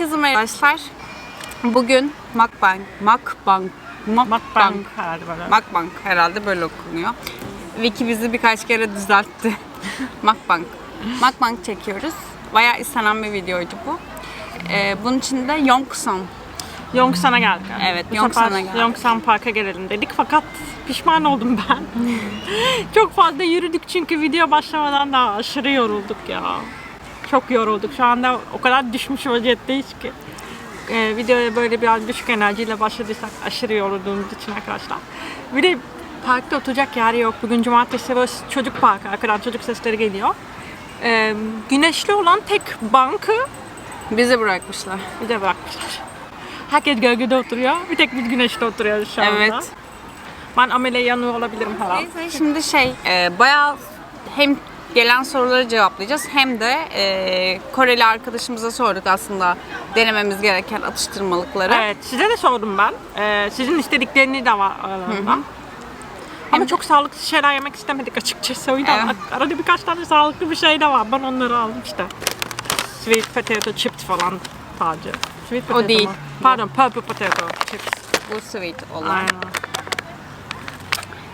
Herkese merhaba arkadaşlar. Bugün Macbank, Macbank, böyle. Macbank herhalde böyle okunuyor. Vicky bizi birkaç kere düzeltti. Macbank. Macbank çekiyoruz. Bayağı istenen bir videoydu bu. Ee, bunun için de Yongsan. Yongsan'a geldik. Evet, Bu Yongsan'a sefer geldik. Yongsan Park'a gelelim dedik fakat pişman oldum ben. Çok fazla yürüdük çünkü video başlamadan daha aşırı yorulduk ya. Çok yorulduk. Şu anda o kadar düşmüş vaziyetteyiz ki. Ee, videoya böyle biraz düşük enerjiyle başladıysak aşırı yorulduğumuz için arkadaşlar. Bir de parkta oturacak yer yok. Bugün cumartesi ve çocuk parkı. Arkadan çocuk sesleri geliyor. Ee, güneşli olan tek bankı Bizi bırakmışlar. bir de bırakmışlar. Herkes gölgede oturuyor. Bir tek biz güneşte oturuyoruz şu anda. Evet. Ben amele yanıyor olabilirim falan. Neyse şimdi şey e, bayağı hem gelen soruları cevaplayacağız hem de e, Koreli arkadaşımıza sorduk aslında denememiz gereken atıştırmalıkları. Evet, size de sordum ben. Ee, sizin istediklerini de var aralarında. Ama çok sağlıklı şeyler yemek istemedik açıkçası. O yüzden Evet. arada birkaç tane sağlıklı bir şey de var. Ben onları aldım işte. Sweet potato chips falan tacı. Sweet potato değil. mu? Pardon, purple potato chips. Bu sweet olan. Aynen.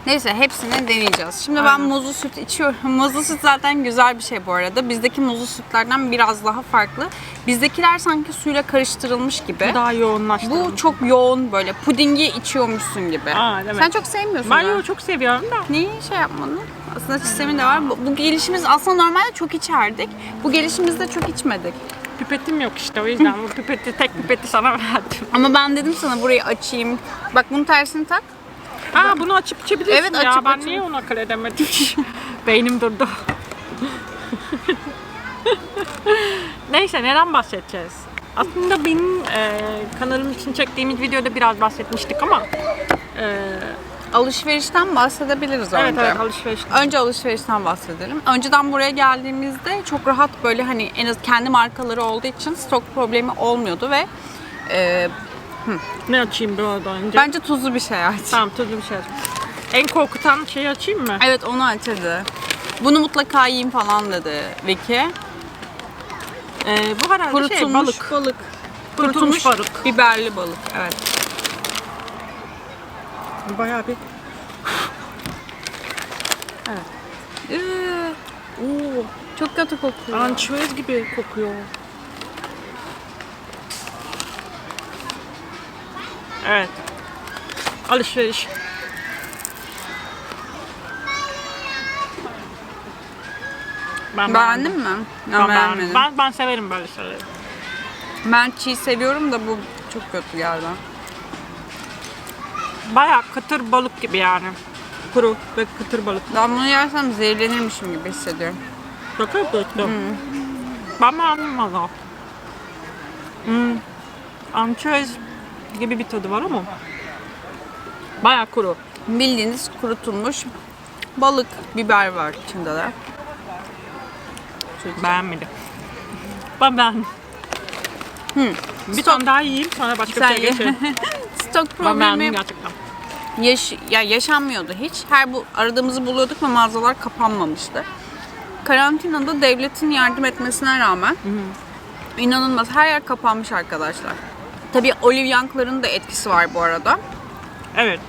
Neyse hepsini deneyeceğiz. Şimdi ben Aynen. muzlu süt içiyorum. Muzlu süt zaten güzel bir şey bu arada. Bizdeki muzlu sütlerden biraz daha farklı. Bizdekiler sanki suyla karıştırılmış gibi. Bu daha yoğunlaştırılmış. Bu çok yoğun böyle pudingi içiyormuşsun gibi. Aa, evet. Sen çok sevmiyorsun. Ben yoğu çok seviyorum da. Niye şey yapmadın? Aslında sistemin de var. Bu, bu gelişimiz aslında normalde çok içerdik. Bu gelişimizde çok içmedik. Pipetim yok işte o yüzden bu pipeti tek pipeti sana verdim. Ama ben dedim sana burayı açayım. Bak bunun tersini tak. Ha bunu açıp içebilirsin Evet, ya. açıp ben açıp. niye onu akıl edemedim? Beynim durdu. Neyse neden bahsedeceğiz? Aslında benim e, kanalım için çektiğimiz videoda biraz bahsetmiştik ama e, Alışverişten bahsedebiliriz evet önce. evet alışveriş. Önce alışverişten bahsedelim. Önceden buraya geldiğimizde çok rahat böyle hani en az kendi markaları olduğu için stok problemi olmuyordu ve e, Ne açayım arada önce? bence tuzlu bir şey aç. Tamam tuzlu bir şey açayım. En korkutan şeyi açayım mı? Evet onu açırdı. Bunu mutlaka yiyin falan dedi Vicky. E, bu herhalde Kurutulmuş şey balık. balık. Kurutulmuş balık. Biberli balık evet. Bayağı bir Ee, oo, çok kötü kokuyor. ançüez gibi kokuyor. Evet. Alışveriş. Ben Beğendin mi? Ben, Ben, beğenmedim. beğendim. ben, ben severim böyle şeyleri. Ben çiğ seviyorum da bu çok kötü geldi. Bayağı kıtır balık gibi yani. Kuru ve kıtır balık. Ben bunu yersem zehirlenirmişim gibi hissediyorum. Şaka yapıyorsun. Ben beğendim valla. Hmm. Ançöz gibi bir tadı var ama. Bayağı kuru. Bildiğiniz kurutulmuş balık, biber var içinde de. Beğenmedim. Ben beğendim. Bir tane daha yiyeyim sonra başka bir şey geçelim. Stok ben beğendim problemi gerçekten. yaş ya yaşanmıyordu hiç. Her bu aradığımızı buluyorduk ve mağazalar kapanmamıştı. Karantinada devletin yardım etmesine rağmen inanılmaz her yer kapanmış arkadaşlar. Tabii Olive Young'ların da etkisi var bu arada. Evet.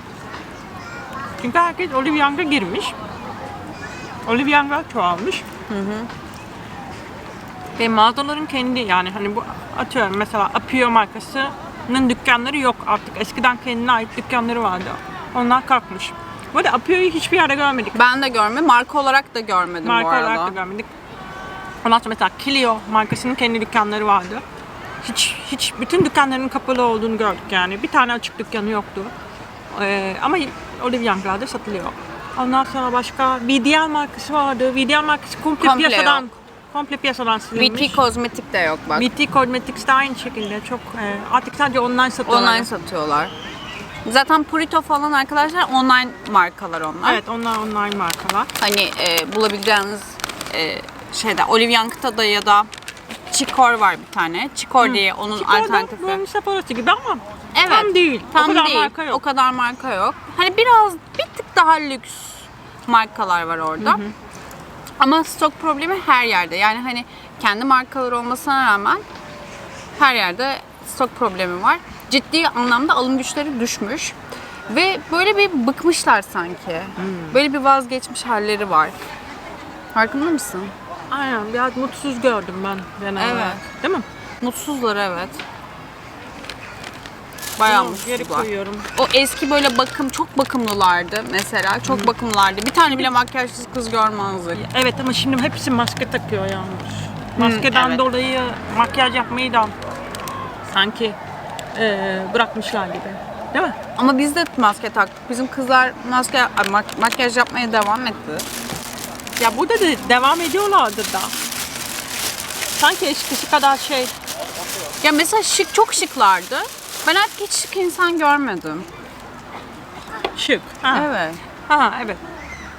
Çünkü herkes Olive Young'a girmiş. Olive Young'a çoğalmış. Ve mağazaların kendi yani hani bu atıyorum mesela Apio markasının dükkanları yok artık. Eskiden kendine ait dükkanları vardı. Onlar kalkmış. Bu arada Apio'yu hiçbir yerde görmedik. Ben de görmedim. Marka olarak da görmedim bu Marka arada. olarak da görmedik. Ondan sonra mesela Clio markasının kendi dükkanları vardı. Hiç hiç bütün dükkanların kapalı olduğunu gördük yani. Bir tane açık dükkanı yoktu. Ee, ama Olive Young'larda satılıyor. Ondan sonra başka VDL markası vardı. VDL markası komple, Komple piyasadan yok. komple piyasadan silinmiş. VT Kozmetik de yok bak. VT Cosmetics de aynı şekilde çok e, artık sadece online satıyorlar. Online satıyorlar. Zaten Purito falan arkadaşlar online markalar onlar. Evet onlar online markalar. Hani e, bulabileceğiniz e, şeyde Olive Young'ta da ya da Chicor var bir tane. Chicor diye onun alternatifi. böyle Sephora'sı gibi ama Evet. tam değil. Tam o kadar değil. marka yok. O kadar marka yok. Hani biraz bir tık daha lüks markalar var orada. Ama stok problemi her yerde. Yani hani kendi markaları olmasına rağmen Her yerde stok problemi var. Ciddi anlamda alım güçleri düşmüş. Ve böyle bir bıkmışlar sanki. Böyle bir vazgeçmiş halleri var. Farkında mısın? Aynen biraz mutsuz gördüm ben genel Evet. Değil mi? Mutsuzlar evet. Bayağı Bunu Geri mutsuzlar. koyuyorum. O eski böyle bakım, çok bakımlılardı mesela. Çok bakımlılardı. Bir tane bile makyajsız kız görmezdik. Evet ama şimdi hepsi maske takıyor yalnız. Maskeden evet. dolayı makyaj yapmayı da sanki eee, bırakmışlar gibi. Değil mi? Ama biz de maske taktık. Bizim kızlar maske, ay, mak- makyaj yapmaya devam etti. Ya burada da devam ediyorlardır da. Sanki eskisi kadar şey. Ya mesela şık, çok şıklardı. Ben artık hiç şık insan görmedim. Şık. Ha. Evet. Ha evet.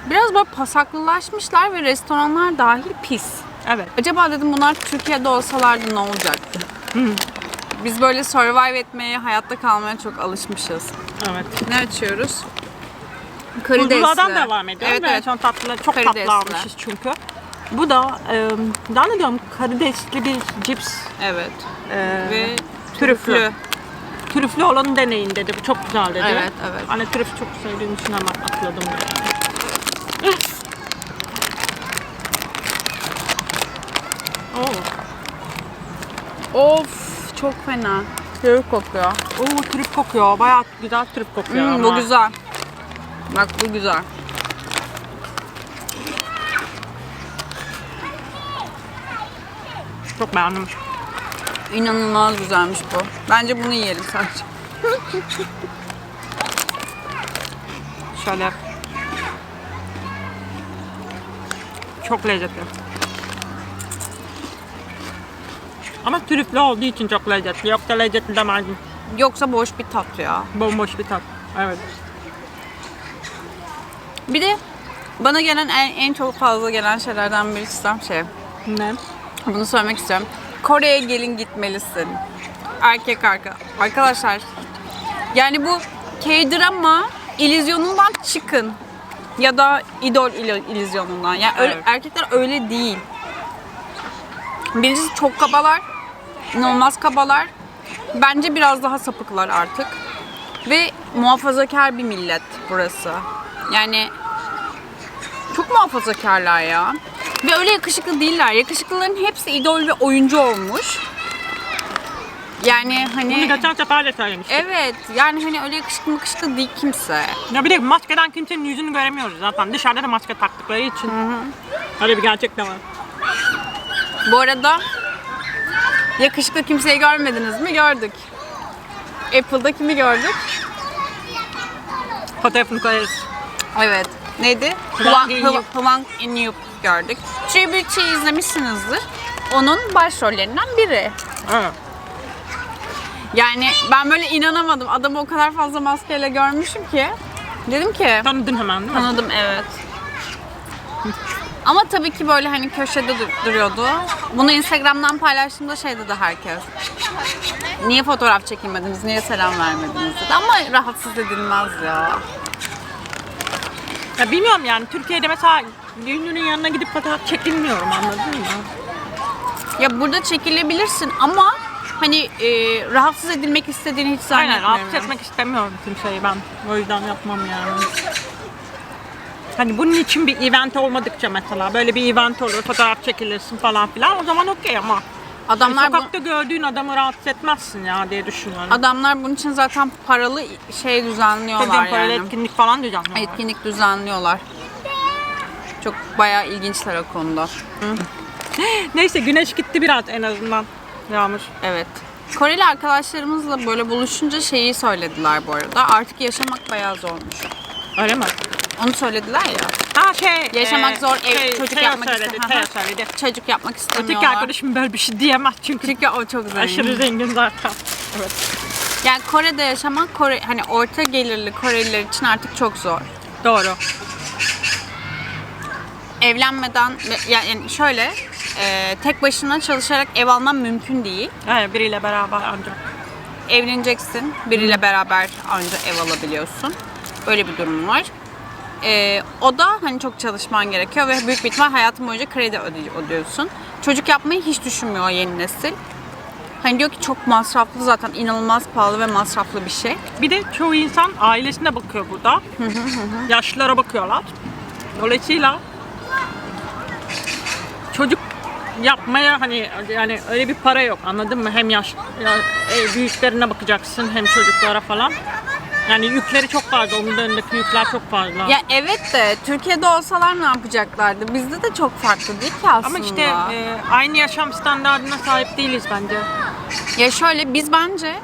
Biraz böyle pasaklılaşmışlar ve restoranlar dahil pis. Evet. Acaba dedim bunlar Türkiye'de olsalardı ne olacaktı? Biz böyle survive etmeye, hayatta kalmaya çok alışmışız. Evet. Ne açıyoruz? Karidesli. Buzlulardan devam ediyor. Evet, ve evet. son tatlı çok Karidesli. tatlı almışız çünkü. Bu da e, zannediyorum karidesli bir cips. Evet. E, Ve trüflü. trüflü. Trüflü olanı deneyin dedi. Bu çok güzel dedi. Evet, evet. Hani trüf çok sevdiğim için hemen atladım yani. Oo. Of çok fena. Trüf kokuyor. Oo trüf kokuyor. Bayağı güzel trüf kokuyor Hmm, ama. bu güzel. Bak bu güzel. Çok beğendim. İnanılmaz güzelmiş bu. Bence bunu yiyelim sadece. Şöyle. Çok lezzetli. Ama trüflü olduğu için çok lezzetli. Yoksa lezzetli demezdim. Yoksa boş bir tat ya. Bomboş bir tat. Evet. Bir de bana gelen en, en çok fazla gelen şeylerden birisi tam şey. Ne? Bunu söylemek istiyorum. Kore'ye gelin gitmelisin. Erkek arka. Arkadaşlar yani bu K-drama illüzyonundan çıkın. Ya da idol il- illüzyonundan. Yani öyle- Evet. erkekler öyle değil. Birincisi çok kabalar. inanılmaz kabalar. Bence biraz daha sapıklar artık. Ve muhafazakar bir millet burası. Yani çok muhafazakarlar ya. Ve öyle yakışıklı değiller. Yakışıklıların hepsi idol ve oyuncu olmuş. Yani Bunu hani geçen sefer de söylemiştim. evet yani hani öyle yakışıklı yakışıklı değil kimse. Ya bir de maskeden kimsenin yüzünü göremiyoruz zaten. Dışarıda da maske taktıkları için. Öyle bir gerçek de var. Bu arada yakışıklı kimseyi görmediniz mi? Gördük. Apple'da kimi gördük? Fotoğrafını koyarız. Evet. Neydi? Hwang In-Yup. Hwang In-Yup gördük. Tribute'i izlemişsinizdir. Onun başrollerinden biri. Evet. Yani ben böyle inanamadım. Adamı o kadar fazla maskeyle görmüşüm ki. Dedim ki Tanıdın hemen değil mi? tanıdım evet. Ama tabii ki böyle hani köşede dur- duruyordu. Bunu Instagram'dan paylaştığımda şey dedi herkes. Niye fotoğraf çekilmediniz, niye selam vermediniz dedi. Ama rahatsız edilmez ya. Ya bilmiyorum yani Türkiye'de mesela ünlünün yanına gidip fotoğraf çekilmiyorum anladın mı? Ya burada çekilebilirsin ama hani e, rahatsız edilmek istediğini hiç Aynen zannetmiyorum. rahatsız etmek istemiyorum kimseyi ben. O yüzden yapmam yani. Hani bunun için bir event olmadıkça mesela böyle bir event olur fotoğraf çekilirsin falan filan o zaman okey ama Adamlar, bu- sokakta gördüğün adamı rahatsız etmezsin ya diye düşünüyorum. adamlar bunun için zaten paralı şey düzenliyorlar Hocam böyle yani. etkinlik falan diyeceğim. Etkinlik düzenliyorlar. Çok bayağı ilginçler o konuda. Neyse güneş gitti biraz en azından. Yağmur. Evet. Koreli arkadaşlarımızla böyle buluşunca şeyi söylediler bu arada. Artık yaşamak bayağı zormuş. Öyle mi? Onu söylediler ya. Ha şey. Yaşamak e, zor, ev, şey, çocuk Teo yapmak söyledi, Aha. söyledi. Çocuk yapmak Öteki istemiyorlar. arkadaşım böyle bir şey diyemez çünkü Çünkü o çok zengin. aşırı zengin zaten. Evet. Yani Kore'de yaşamak Kore hani orta gelirli Koreliler için artık çok zor. Doğru. Evlenmeden yani şöyle e, tek başına çalışarak ev alman mümkün değil. Yani biriyle beraber ancak. evleneceksin. Biriyle beraber ancak ev alabiliyorsun. Böyle bir durum var. Ee, o da hani çok çalışman gerekiyor ve büyük bir ihtimal hayatın boyunca kredi ödüyorsun. Çocuk yapmayı hiç düşünmüyor yeni nesil. Hani diyor ki çok masraflı zaten inanılmaz pahalı ve masraflı bir şey. Bir de çoğu insan ailesine bakıyor burada. Yaşlılara bakıyorlar. Dolayısıyla çocuk yapmaya hani yani öyle bir para yok anladın mı? Hem yaş ya, e, büyüklerine bakacaksın hem çocuklara falan. Yani yükleri çok fazla. Onun önündeki yükler çok fazla. Ya evet de Türkiye'de olsalar ne yapacaklardı? Bizde de çok farklı değil ki aslında. Ama işte e, aynı yaşam standartına sahip değiliz bence. Ya şöyle biz bence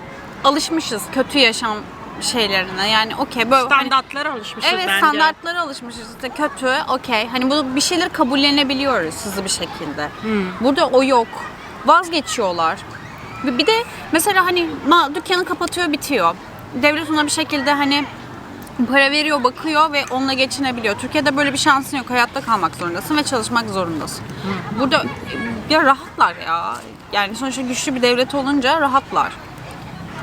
alışmışız kötü yaşam şeylerine. Yani okey böyle hani- Standartlara alışmışız Evet bence. standartlara alışmışız işte kötü okey hani bu bir şeyleri kabullenebiliyoruz hızlı bir şekilde. Burada o yok. Vazgeçiyorlar. Bir bir de mesela hani ma dükkanı kapatıyor bitiyor. Devlet ona bir şekilde hani para veriyor bakıyor ve onunla geçinebiliyor. Türkiye'de böyle bir şansın yok. Hayatta kalmak zorundasın ve çalışmak zorundasın. Burada ya rahatlar ya. Yani sonuçta güçlü bir devlet olunca rahatlar.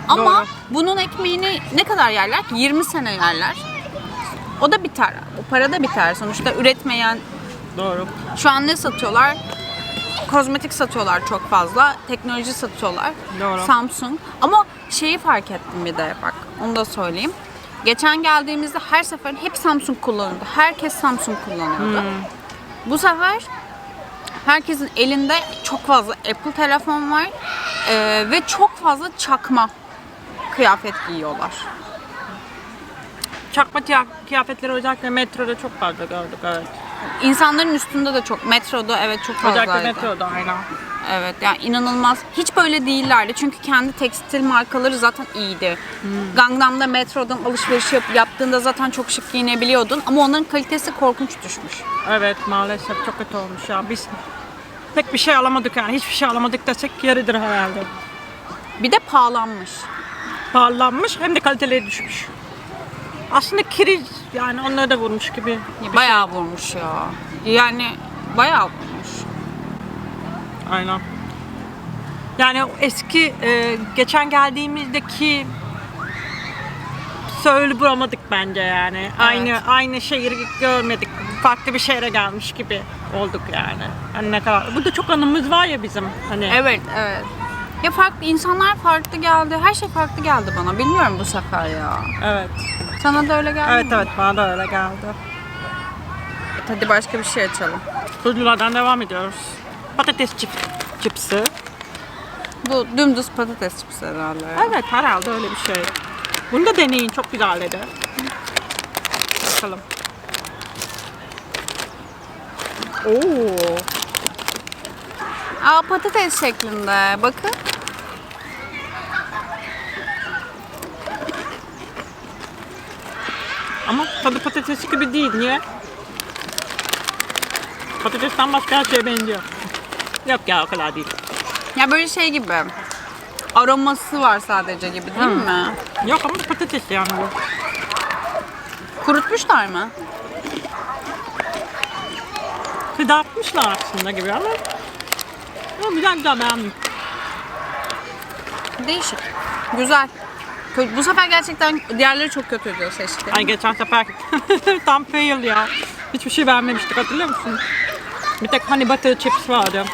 Ama Doğru. bunun ekmeğini ne kadar yerler ki? 20 sene yerler. O da biter. O para da biter. Sonuçta üretmeyen Doğru. şu an ne satıyorlar? Kozmetik satıyorlar çok fazla. Teknoloji satıyorlar. Doğru. Samsung. Ama şeyi fark ettim bir de bak. Onu da söyleyeyim. Geçen geldiğimizde her sefer hep Samsung kullanıyordu. Herkes Samsung kullanıyordu. Bu sefer herkesin elinde çok fazla Apple telefon var. Ee, ve çok fazla çakma kıyafet giyiyorlar. Çakma kıyafetleri özellikle metroda çok fazla gördük evet. İnsanların üstünde de çok metroda evet çok Özellikle fazlaydı. metroda aynen. Evet yani inanılmaz. Hiç böyle değillerdi. Çünkü kendi tekstil markaları zaten iyiydi. Gangnam'da metrodan alışveriş yap, yaptığında zaten çok şık giyinebiliyordun. Ama onların kalitesi korkunç düşmüş. Evet maalesef çok kötü olmuş ya. Biz pek bir şey alamadık yani. Hiçbir şey alamadık desek yeridir herhalde. Bir de pahalanmış. Pahalanmış hem de kaliteleri düşmüş. Aslında kiriz yani onları da vurmuş gibi. Bayağı vurmuş ya. Yani bayağı. Aynen. Yani eski e, geçen geldiğimizdeki söyle bulamadık bence yani. Aynı aynı şehri görmedik. Farklı bir şehre gelmiş gibi olduk yani. Hani ne kadar. Burada çok anımız var ya bizim. Hani Evet, evet. Ya farklı insanlar farklı geldi. Her şey farklı geldi bana. Bilmiyorum bu sefer ya. evet. Sana da öyle geldi Evet mi? evet bana da öyle geldi. Hadi başka bir şey açalım. Tuzlulardan devam ediyoruz. Patates çip, çipsi. Bu dümdüz patates çipsi herhalde. ya. Evet herhalde öyle bir şey. Bunu da deneyin çok güzel dedi. Bakalım. Oo. Aa patates şeklinde. Bakın. Ama tadı patates gibi değil. Niye? Patatesten başka her şeye benziyor. Yok ya o kadar değil. Ya böyle şey gibi. Aroması var sadece gibi değil mi? Yok ama patates yani bu. Kurutmuşlar mı? Kızartmışlar aslında gibi ama. Ama güzel güzel beğendim. Değişik. Güzel. Kö- Bu sefer gerçekten diğerleri çok kötüydü seçti. Ay geçen sefer tam fail ya. Hiçbir şey beğenmemiştik hatırlıyor musun? Bir tek honey butter chips vardı.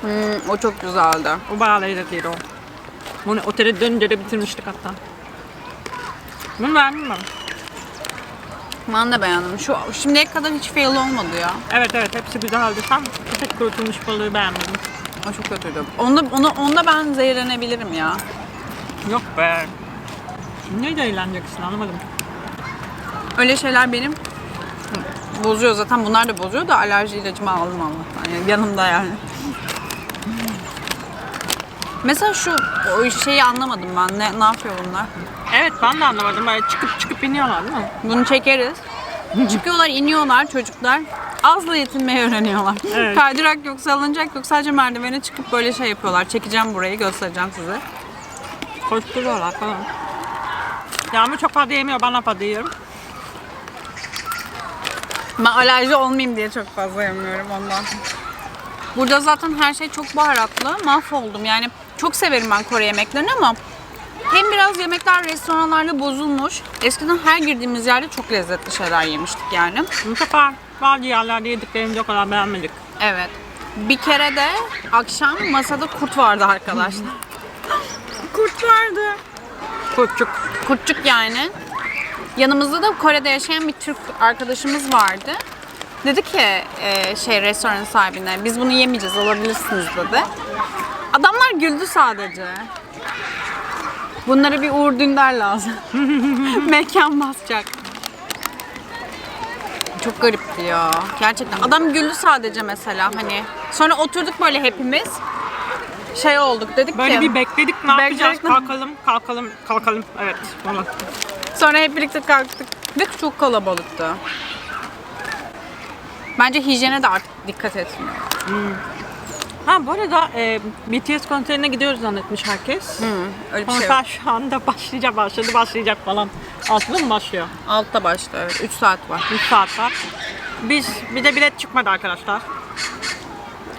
Hmm, o çok güzeldi. O bayağı lezzetliydi o. Bunu otele dönünce de bitirmiştik hatta. Bunu beğendin mi? Ben de beğendim. Şu şimdiye kadar hiç fail olmadı ya. Evet evet hepsi güzeldi. Sen bir tek kurutulmuş balığı beğenmedim. O çok kötüydü. Onda, onu, onda ben zehirlenebilirim ya. Yok be. Neyle eğleneceksin anlamadım. Öyle şeyler benim bozuyor zaten. Bunlar da bozuyor da alerji ilacımı aldım Allah'tan. Yani yanımda yani. Mesela şu o şeyi anlamadım ben. Ne, ne yapıyor bunlar? Evet ben de anlamadım. Böyle çıkıp çıkıp iniyorlar değil mi? Bunu çekeriz. Çıkıyorlar, iniyorlar çocuklar. Azla yetinmeyi öğreniyorlar. Evet. Kaydırak yok, salınacak yok. Sadece merdivene çıkıp böyle şey yapıyorlar. Çekeceğim burayı, göstereceğim size. Koşturuyorlar falan. Yağmur çok fazla yemiyor. Ben fazla yiyorum. Ben alerji olmayayım diye çok fazla yemiyorum ondan. Burada zaten her şey çok baharatlı. Mahvoldum yani. Çok severim ben Kore yemeklerini ama hem biraz yemekler restoranlarda bozulmuş. Eskiden her girdiğimiz yerde çok lezzetli şeyler yemiştik yani. Bu sefer bazı yerlerde yediklerimizi o kadar beğenmedik. Evet. Bir kere de akşam masada kurt vardı arkadaşlar. Kurt vardı. Kurtçuk. Kurtçuk yani. Yanımızda da Kore'de yaşayan bir Türk arkadaşımız vardı. Dedi ki e, şey restoran sahibine biz bunu yemeyeceğiz alabilirsiniz dedi. Adamlar güldü sadece. Bunlara bir Uğur Dündar lazım. Mekan basacak. Çok garipti ya. Gerçekten. Adam güldü sadece mesela hani. Sonra oturduk böyle hepimiz. Şey olduk dedik Böyle ki. bir bekledik ne yapacağız? Bekledik. Kalkalım, kalkalım, kalkalım. Evet. Sonra hep birlikte kalktık. Ve çok kalabalıktı. Bence hijyene de artık dikkat etmiyorlar. Ha bu arada e, BTS konserine gidiyoruz zannetmiş herkes. Öyle bir şey yok. Konser şu anda başlayacak, başladı, başlayacak falan. Altıda mı başlıyor? Altta başta evet. 3 saat var. 3 saat var. Biz, bize bilet çıkmadı arkadaşlar.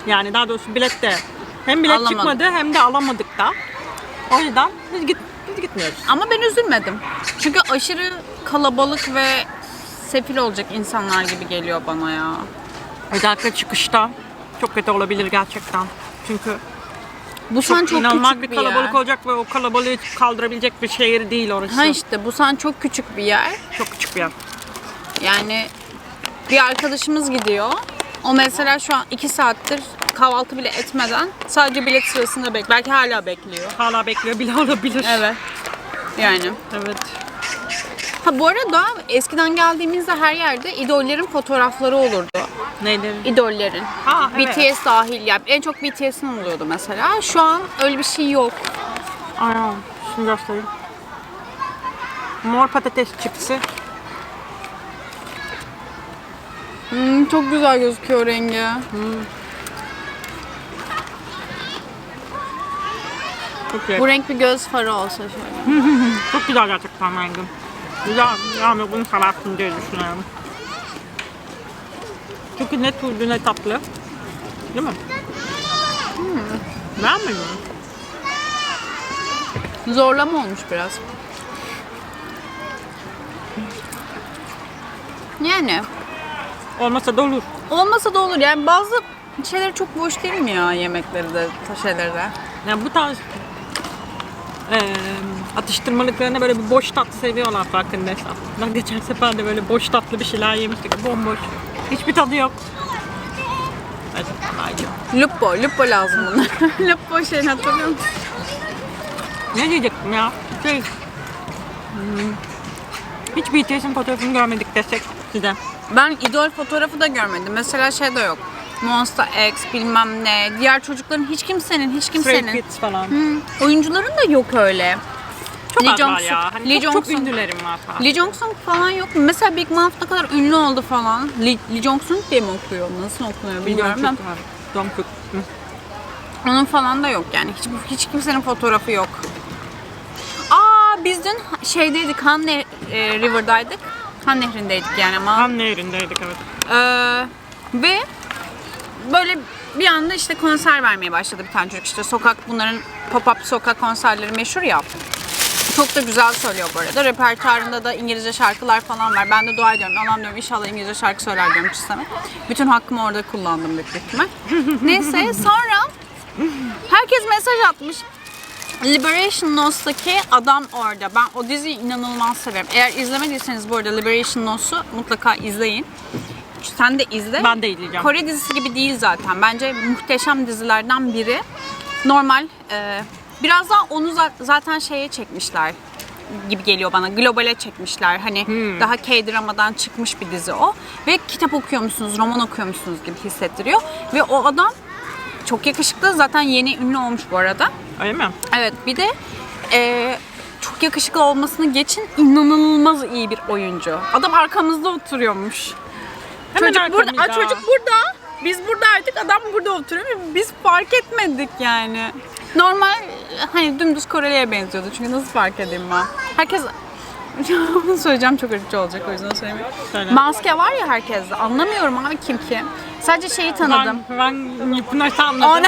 Yani daha doğrusu bilet de hem bilet Alamadık. çıkmadı hem de alamadık da. O yüzden biz, git, biz gitmiyoruz. Ama ben üzülmedim. Çünkü aşırı kalabalık ve sefil olacak insanlar gibi geliyor bana ya. Özellikle çıkışta çok kötü olabilir gerçekten. Çünkü Busan çok, inanılmaz küçük bir bir, kalabalık yer. olacak ve o kalabalığı kaldırabilecek bir şehir değil orası. Ha işte Busan çok küçük bir yer. Çok küçük bir yer. Yani bir arkadaşımız gidiyor. O mesela şu an 2 saattir kahvaltı bile etmeden sadece bilet sırasında bek. Belki hala bekliyor. Hala bekliyor bile olabilir. Evet. Yani. Evet. Ha bu arada eskiden geldiğimizde her yerde idollerin fotoğrafları olurdu. Neydi? İdollerin. Ha, evet. BTS dahil yani en çok BTS'in oluyordu mesela. Şu an öyle bir şey yok. Aynen. Şimdi göstereyim. Mor patates çipsi. Hmm, çok güzel gözüküyor rengi. Çok iyi. Bu renk bir göz farı olsa şöyle. Çok güzel gerçekten rengim. Güzel. Yani bunu seversin diye düşünüyorum. Çünkü ne tuzlu ne tatlı. Değil mi? Hmm. Beğenmedin mi? Zorlama olmuş biraz. Yani Olmasa da olur. olmasa da olur. Yani bazı şeyler çok boş değil mi ya yemekleri de, şeyleri de? Yani bu tarz eee atıştırmalıklarına böyle bir boş tat seviyorlar farkındaysan. Ben geçen sefer de böyle boş tatlı bir şeyler yemiştik. Bomboş. Hiçbir tadı yok. Lupo, lupo lazım bunlar. lupo şeyini hatırlıyor musun? Ne diyecektim ya? Şey, hmm, hiç BTS'in fotoğrafını görmedik desek size. Ben idol fotoğrafı da görmedim. Mesela şey de yok. Monster X bilmem ne. Diğer çocukların hiç kimsenin, hiç Stray kimsenin. Kids falan. Hı, oyuncuların da yok öyle. Çok Lee az var Jong-suk- ya. Hani Lee çok, çok Jong-suk. ünlülerim var falan. Lee Jong-suk falan yok mu? Mesela Big Mouth ne kadar ünlü oldu falan. Lee, Lee Jong-suk diye mi okuyor? Nasıl okunuyor bilmiyorum Jungkook. Hı. onun falan da yok yani. Hiç, hiç kimsenin fotoğrafı yok. Aa biz dün şeydeydik, Han Ne- e, River'daydık. Han Nehri'ndeydik yani ama. Han Nehri'ndeydik evet. Ee, ve böyle bir anda işte konser vermeye başladı bir tane çocuk. İşte sokak bunların pop-up sokak konserleri meşhur ya. Çok da güzel söylüyor bu arada. Repertuarında da İngilizce şarkılar falan var. Ben de dua ediyorum. Allah'ım diyorum inşallah İngilizce şarkı söyler diyorum sisteme. Bütün hakkımı orada kullandım büyük ihtimal. Neyse sonra herkes mesaj atmış. Liberation Nost'taki adam orada. Ben o diziyi inanılmaz severim. Eğer izlemediyseniz bu arada Liberation Nost'u mutlaka izleyin. Sen de izle. Ben de izleyeceğim. Kore dizisi gibi değil zaten. Bence muhteşem dizilerden biri. Normal. e, biraz daha onu za- zaten şeye çekmişler gibi geliyor bana. Globale çekmişler. Hani Hmm. daha K-dramadan çıkmış bir dizi o. Ve kitap okuyormuşsunuz, roman okuyormuşsunuz gibi hissettiriyor. Ve o adam çok yakışıklı. Zaten yeni ünlü olmuş bu arada. Öyle mi? Evet bir de e, çok yakışıklı olmasını geçin inanılmaz iyi bir oyuncu. Adam arkamızda oturuyormuş. Hemen çocuk burada. Aa, çocuk burada. Biz buradaydık adam burada oturuyor ve biz fark etmedik yani. Normal hani dümdüz Koreli'ye benziyordu çünkü nasıl fark edeyim ben? Herkes bunu söyleyeceğim çok ırkçı olacak o yüzden söylemiyorum. Söyle. Maske var ya herkeste. Anlamıyorum abi kim kim. Sadece şeyi tanıdım. Ben, ben Yipnar'ı anladım. O ne?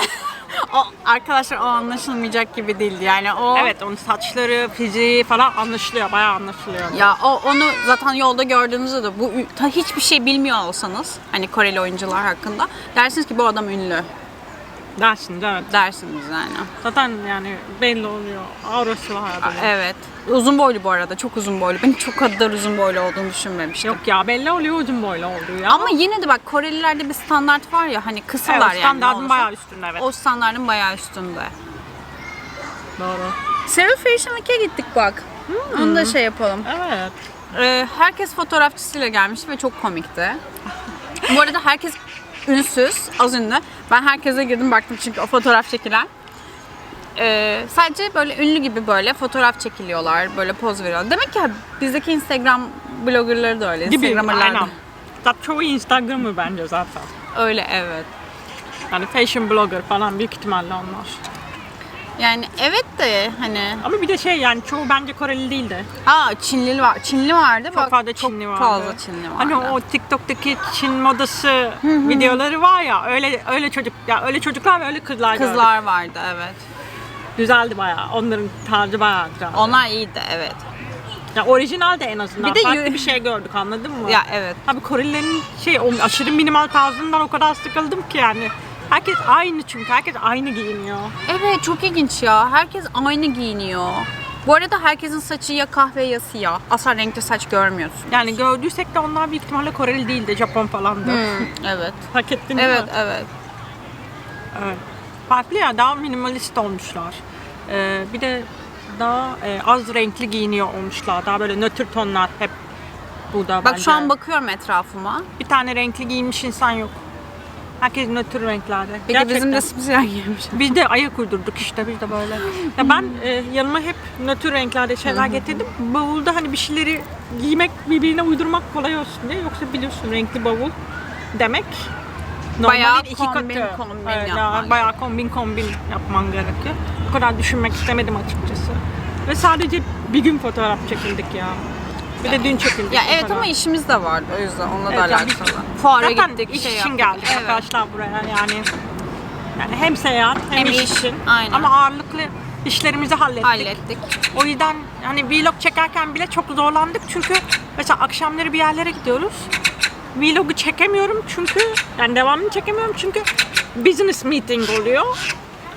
O, arkadaşlar o anlaşılmayacak gibi değildi yani o. Evet onun saçları, fiziği falan anlaşılıyor. Bayağı anlaşılıyor. Ya o onu zaten yolda gördüğünüzde de bu ü- ta hiçbir şey bilmiyor olsanız hani Koreli oyuncular hakkında dersiniz ki bu adam ünlü. Dersiniz evet. Dersiniz yani. Zaten yani belli oluyor. Aurası var adamın. Evet. Uzun boylu bu arada. Çok uzun boylu. Ben çok kadar uzun boylu olduğunu düşünmemiştim. Yok ya belli oluyor uzun boylu olduğu ya. Ama yine de bak Korelilerde bir standart var ya hani kısalar evet, yani. standartın olursa. bayağı üstünde evet. O standartın bayağı üstünde. Doğru. Seoul Fashion Week'e gittik bak. Onu da şey yapalım. Evet. Ee, herkes fotoğrafçısıyla gelmişti ve çok komikti. Bu arada herkes ünsüz, az ünlü. Ben herkese girdim baktım çünkü o fotoğraf çekilen. Ee, sadece böyle ünlü gibi böyle fotoğraf çekiliyorlar, böyle poz veriyorlar. Demek ki bizdeki Instagram bloggerları da öyle. Gibi Instagramerlar da. aynen. Zaten çoğu Instagram'ı bence zaten. Öyle evet. Yani fashion blogger falan büyük ihtimalle onlar. Yani evet de hani Ama bir de şey yani çoğu bence Koreli değil de. aa Çinli var. Çinli vardı. Çok bak, fazla Çinli vardı. Çok fazla Çinli vardı. Hani o TikTok'taki Çin modası videoları var ya öyle öyle çocuk ya öyle çocuklar ve öyle kızlar gördük. kızlar vardı evet. güzeldi bayağı. Onların tarzı bayağı güzeldi. Onlar iyiydi evet. Ya orijinal de en azından. Bir de Farklı bir şey gördük anladın mı? Ya evet. Tabii Korelilerin şey o aşırı minimal tarzından o kadar sıkıldım ki yani. Herkes aynı çünkü herkes aynı giyiniyor. Evet çok ilginç ya. Herkes aynı giyiniyor. Bu arada herkesin saçı ya kahve ya siyah. Asla renkli saç görmüyorsun. Yani gördüysek de onlar büyük ihtimalle Koreli değildi, Japon falandı. Evet. Hak ettin değil Evet mi? evet. Evet. Farklı ya, daha minimalist olmuşlar. Ee, bir de daha e, az renkli giyiniyor olmuşlar. Daha böyle nötr tonlar hep burada Bak bence. şu an bakıyorum etrafıma. Bir tane renkli giyinmiş insan yok. Herkes nötr renklerde. Peki bizim Gerçekten. de simsiyah giymiş. Biz de ayak uydurduk işte biz de böyle. Ya ben e, yanıma hep nötr renklerde şeyler getirdim. Bavulda hani bir şeyleri giymek, birbirine uydurmak kolay olsun diye. Yoksa biliyorsun renkli bavul demek. Normalin Bayağı iki kombin katı. kombin Evet, yapman Bayağı kombin kombin yapman gerekiyor. O kadar düşünmek istemedim açıkçası. Ve sadece bir gün fotoğraf çekildik ya. Bir de dün çekildik. Ya evet ama işimiz de vardı o yüzden onunla da Evet, yani biz- alakalı. Fuara Zaten gittik, iş şey için yaptık. geldik Evet. arkadaşlar buraya yani. Yani hem seyahat hem, Hem iş iş, için. aynen. Ama ağırlıklı işlerimizi hallettik. Hallettik. O yüzden hani vlog çekerken bile çok zorlandık çünkü mesela akşamları bir yerlere gidiyoruz. Vlogu çekemiyorum çünkü yani devamını çekemiyorum çünkü business meeting oluyor.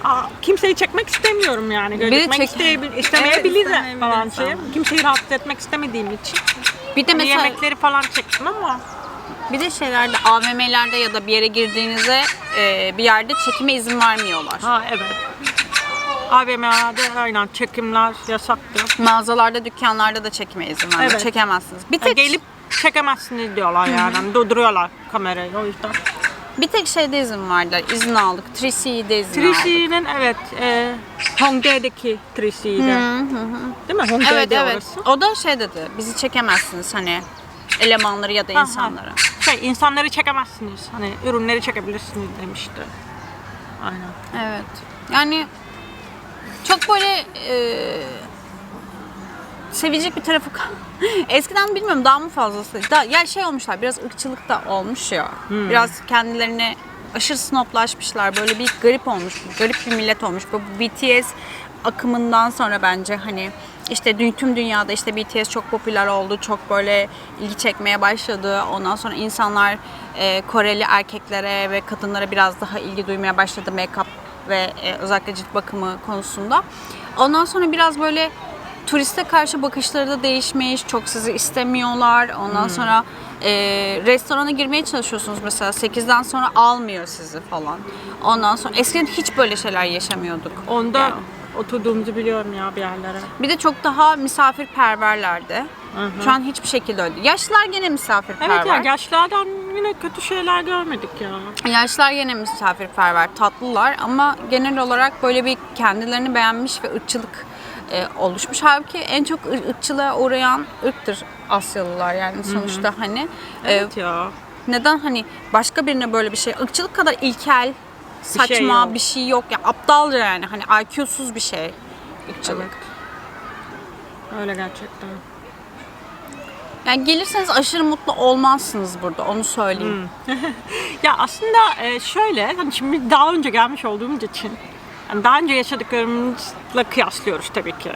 Aa, kimseyi çekmek istemiyorum yani. de Gözükmek çek- isteyebil- istemeyebiliriz istemeyebiliriz falan şey. Kimseyi rahatsız etmek istemediğim için. Bir de Hani mesela yemekleri falan çektim ama bir de şeylerde AVM'lerde ya da bir yere girdiğinizde e, bir yerde çekime izin vermiyorlar. Ha evet. AVM'lerde aynen çekimler yasaktı. Mağazalarda, dükkanlarda da çekime izin vermiyor. Evet. Çekemezsiniz. Bir tek gelip çekemezsiniz diyorlar yani. Hani Durduruyorlar kamerayı o yüzden. Bir tek şeyde izin verdiler. İzin aldık. 3C'de izin aldık. 3C'nin evet e, Hongdae'deki 3C'de. Değil mi? Hongdae'de Evet evet. orası. O da şey dedi. Bizi çekemezsiniz hani elemanları ya da Ha, ha. insanları. Şey insanları çekemezsiniz. Hani ürünleri çekebilirsiniz demişti. Aynen. Evet. Yani çok böyle e, sevecek bir tarafı Eskiden bilmiyorum daha mı fazlası? Da, ya şey olmuşlar biraz ırkçılık da olmuş ya. Hmm. Biraz kendilerini aşırı snoplaşmışlar. Böyle bir garip olmuş. Garip bir millet olmuş. Bu BTS akımından sonra bence hani işte dü- tüm dünyada işte BTS çok popüler oldu. Çok böyle ilgi çekmeye başladı. Ondan sonra insanlar e, Koreli erkeklere ve kadınlara biraz daha ilgi duymaya başladı. Make-up ve e, özellikle cilt bakımı konusunda. Ondan sonra biraz böyle turiste karşı bakışları da değişmiş. Çok sizi istemiyorlar. Ondan sonra e, restorana girmeye çalışıyorsunuz mesela 8'den sonra almıyor sizi falan. Ondan sonra eskiden hiç böyle şeyler yaşamıyorduk. Onda Yani. oturduğumuzu biliyorum ya bir yerlere. Bir de çok daha misafirperverlerdi. Şu an hiçbir şekilde öyle. Yaşlılar gene misafirperver. Evet ya yaşlardan yine kötü şeyler görmedik ya. Yaşlılar gene misafirperver, tatlılar ama genel olarak böyle bir kendilerini beğenmiş ve ırkçılık e, oluşmuş. Halbuki en çok ır- ırkçılığa uğrayan ırktır Asyalılar yani sonuçta hani. E, Evet ya. neden hani başka birine böyle bir şey, ırkçılık kadar ilkel, saçma bir şey şey yok. yok. Ya aptalca yani hani IQ'suz bir şey ırkçılık. Evet. Öyle gerçekten. Yani gelirseniz aşırı mutlu olmazsınız burada onu söyleyeyim. Ya aslında e, şöyle, hani şimdi daha önce gelmiş olduğumuz için, yani daha önce yaşadıklarımızla kıyaslıyoruz tabii ki.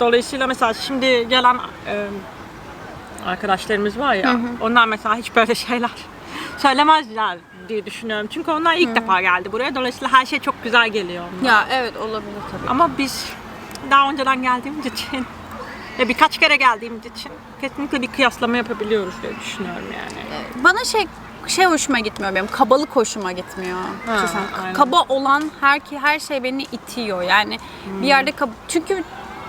Dolayısıyla mesela şimdi gelen e, arkadaşlarımız var ya, onlar mesela hiç böyle şeyler söylemezler diye düşünüyorum. Çünkü onlar ilk defa geldi buraya. Dolayısıyla her şey çok güzel geliyor onlara. Ya evet olabilir tabii. Ama biz daha önceden geldiğimiz için ve birkaç kere geldiğimiz için kesinlikle bir kıyaslama yapabiliyoruz diye düşünüyorum yani. Bana şey şey hoşuma gitmiyor benim. Kabalık hoşuma gitmiyor. Ha, aynen. Kaba olan her her şey beni itiyor. Yani bir yerde kab- çünkü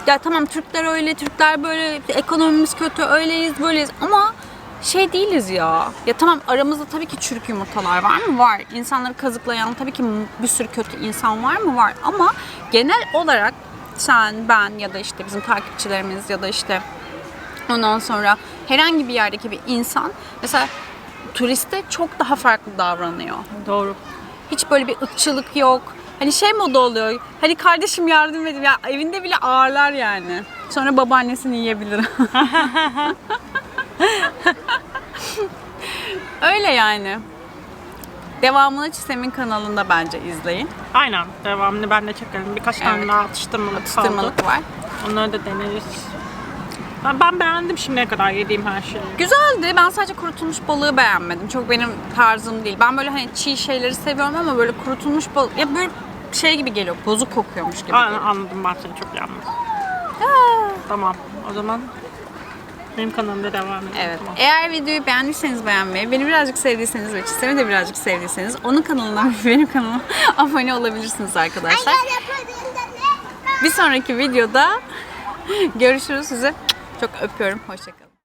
ya tamam Türkler öyle, Türkler böyle, ekonomimiz kötü, öyleyiz, böyleyiz ama şey değiliz ya. Ya tamam aramızda tabii ki çürük yumurtalar var mı? Var. İnsanları kazıklayan tabii ki bir sürü kötü insan var mı? Var. Ama genel olarak sen, ben ya da işte bizim takipçilerimiz ya da işte Ondan sonra herhangi bir yerdeki bir insan mesela turiste çok daha farklı davranıyor. Doğru. Hiç böyle bir ırkçılık yok. Hani şey moda oluyor. Hani kardeşim yardım edin. Ya evinde bile ağırlar yani. Sonra babaannesini yiyebilir. Öyle yani. Devamını Çisem'in kanalında bence izleyin. Aynen. Devamını ben de çekerim. Birkaç tane Evet. daha atıştırmalık, kaldı. Atıştırmalık var. Onları da deneriz. Ben, ben beğendim şimdiye kadar yediğim her şeyi. Güzeldi. Ben sadece kurutulmuş balığı beğenmedim. Çok benim tarzım değil. Ben böyle hani çiğ şeyleri seviyorum ama böyle kurutulmuş balık ya böyle şey gibi geliyor. Bozuk kokuyormuş gibi. Aynen geliyor. anladım ben seni çok anladım. Tamam. O zaman benim kanalımda devam edelim. Evet. Tamam. Eğer videoyu beğendiyseniz beğenmeyi, beni birazcık sevdiyseniz ve Çisem'i de birazcık sevdiyseniz onun kanalına benim kanalıma abone olabilirsiniz arkadaşlar. Bir sonraki videoda görüşürüz size. Çok öpüyorum. Hoşçakalın.